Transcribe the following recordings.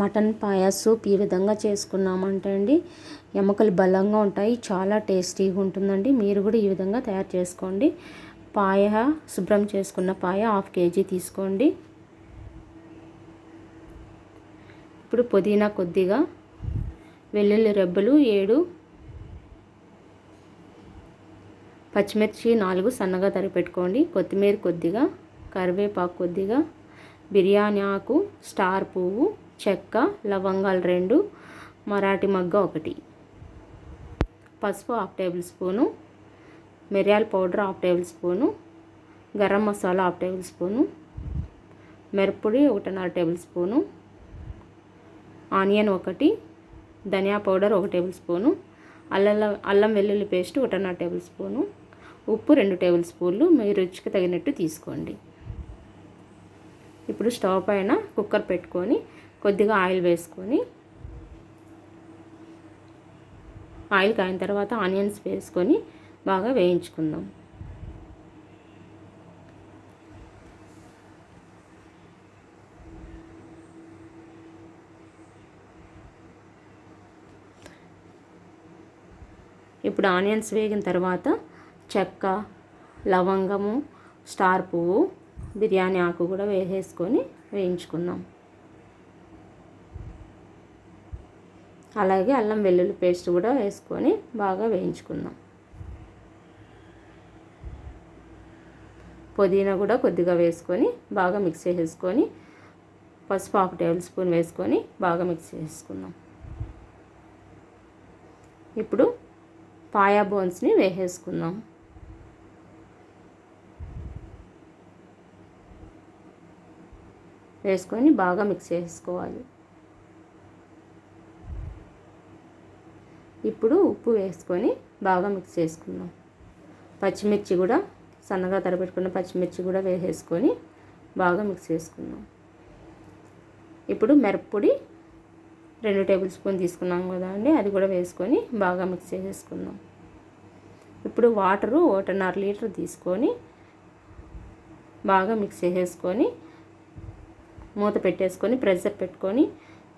Mutton paya soup ఈ విధంగా చేసుకున్నామంటే అండి ఎముకలు బలంగా ఉంటాయి చాలా టేస్టీగా ఉంటుందండి. మీరు కూడా ఈ విధంగా తయారు చేసుకోండి. పాయ శుభ్రం చేసుకున్న పాయ హాఫ్ కేజీ తీసుకోండి. ఇప్పుడు పుదీనా కొద్దిగా వెల్లుల్లి రెబ్బలు ఏడు పచ్చిమిర్చి నాలుగు సన్నగా తరిపెట్టుకోండి కొత్తిమీర కొద్దిగా కరివేపాకు కొద్దిగా బిర్యానీ ఆకు స్టార్ పువ్వు చెక్క లవంగాలు రెండు మరాఠీ మగ్గ ఒకటి. పసుపు హాఫ్ టేబుల్ స్పూను మిరియాల powder half tablespoon garam masala half tablespoon మిరప్పొడి ఒకటిన్నర టేబుల్ స్పూను ఆనియన్ ఒకటి ధనియా పౌడర్ ఒక టేబుల్ స్పూను అల్లం అల్లం వెల్లుల్లి పేస్ట్ ఒకటిన్నర టేబుల్ స్పూను ఉప్పు రెండు టేబుల్ స్పూన్లు మీ రుచికి తగినట్టు తీసుకోండి. ఇప్పుడు స్టవ్ పైన కుక్కర్ పెట్టుకొని కొద్దిగా ఆయిల్ వేసుకొని ఆయిల్ కాయిన తర్వాత ఆనియన్స్ వేసుకొని బాగా వేయించుకుందాం. ఇప్పుడు ఆనియన్స్ వేగిన తర్వాత చెక్క లవంగము స్టార్ పువ్వు బిర్యానీ ఆకు కూడా వేసేసుకొని వేయించుకుందాం. అలాగే అల్లం వెల్లుల్లి పేస్ట్ కూడా వేసుకొని బాగా వేయించుకుందాం. పుదీనా కూడా కొద్దిగా వేసుకొని బాగా మిక్స్ చేసేసుకొని పసుపు హాఫ్ టేబుల్ స్పూన్ వేసుకొని బాగా మిక్స్ చేసుకుందాం ఇప్పుడు పాయా బోన్స్ని వేసేసుకుందాం. వేసుకొని బాగా మిక్స్ చేసుకోవాలి ఇప్పుడు ఉప్పు వేసుకొని బాగా మిక్స్ చేసుకుందాం. పచ్చిమిర్చి కూడా సన్నగా తరబెట్టుకున్న పచ్చిమిర్చి కూడా వేసేసుకొని బాగా మిక్స్ చేసుకుందాం. ఇప్పుడు మిరప్పొడి రెండు టేబుల్ స్పూన్ తీసుకున్నాం కదా అండి అది కూడా వేసుకొని బాగా మిక్స్ చేసేసుకుందాం ఇప్పుడు వాటరు ఒకటిన్నర లీటర్ తీసుకొని బాగా మిక్స్ చేసేసుకొని మూత పెట్టేసుకొని ప్రెషర్ పెట్టుకొని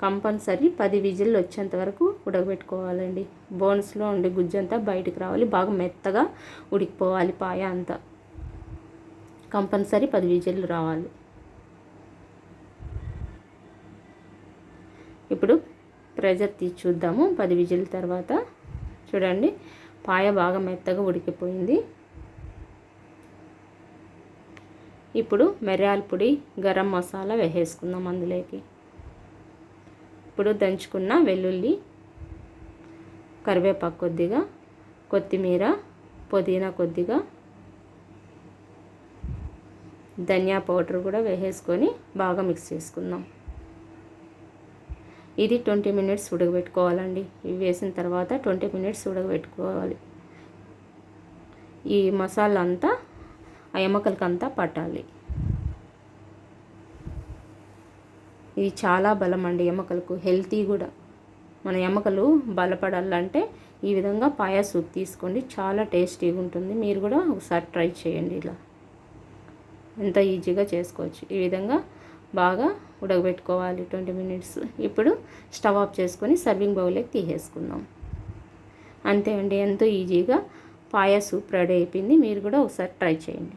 కంపల్సరీ పది విజిల్లు వచ్చేంత వరకు ఉడకబెట్టుకోవాలండి. బోన్స్లో ఉండే గుజ్జంతా బయటికి రావాలి. బాగా మెత్తగా ఉడికిపోవాలి పాయ అంతా. కంపల్సరీ పది విజిల్లు రావాలి. ఇప్పుడు ప్రెజర్ తీసి చూద్దాము. పది విజిల్ తర్వాత చూడండి. పాయ బాగా మెత్తగా ఉడికిపోయింది. ఇప్పుడు మిరియాల పొడి గరం మసాలా వేసేసుకుందాం అందులోకి. ఇప్పుడు దంచుకున్న వెల్లుల్లి కరివేపాకు కొద్దిగా కొత్తిమీర పుదీనా కొద్దిగా ధనియా పౌడర్ కూడా వేసేసుకొని బాగా మిక్స్ చేసుకుందాం. ఇది ట్వంటీ మినిట్స్ ఉడకబెట్టుకోవాలండి. ఇవి వేసిన తర్వాత ట్వంటీ మినిట్స్ ఉడకబెట్టుకోవాలి. ఈ మసాలా అంతా ఆ ఎమ్మకలకంతా పట్టాలి. ఇది చాలా బలం అండి ఎముకలకు. హెల్తీ కూడా. మన ఎముకలు బలపడాలంటే ఈ విధంగా పాయా సూప్ తీసుకోండి. చాలా టేస్టీగా ఉంటుంది. మీరు కూడా ఒకసారి ట్రై చేయండి ఇలా. ఎంత ఈజీగా చేసుకోవచ్చు. ఈ విధంగా బాగా ఉడకబెట్టుకోవాలి ట్వంటీ మినిట్స్. ఇప్పుడు స్టవ్ ఆఫ్ చేసుకొని సర్వింగ్ బౌల్లోకి తీసేసుకుందాం. అంతే అండి. ఎంతో ఈజీగా పాయా సూప్ రెడీ అయిపోయింది. మీరు కూడా ఒకసారి ట్రై చేయండి.